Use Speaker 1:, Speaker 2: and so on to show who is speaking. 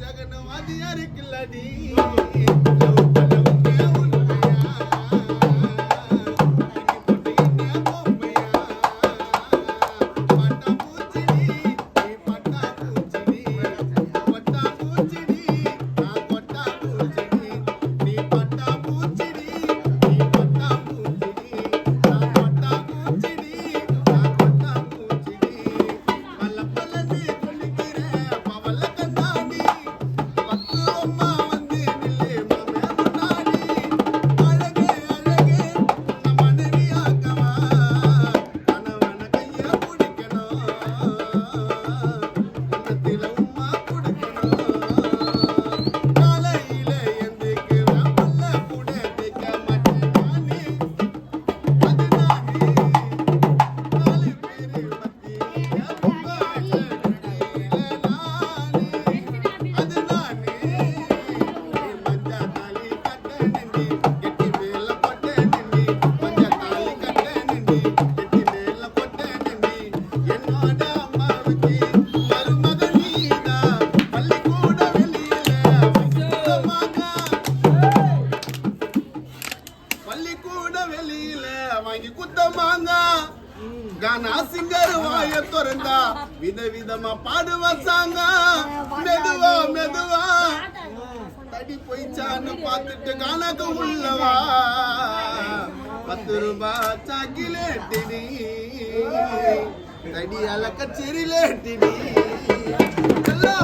Speaker 1: ஜகன் வாதியா இருக்குல்லடி alma. Gaana singer வாய திறந்தா விதவிதமா பாடுவ சாங்க மெதுவா மெதுவா தடி போய்ச்சான்னு பார்த்துட்டு கானாக்கு உள்ளவா பத்து ரூபா சாக்கிலேட்டினி కడియాల కచేరీ లేటిది హలో!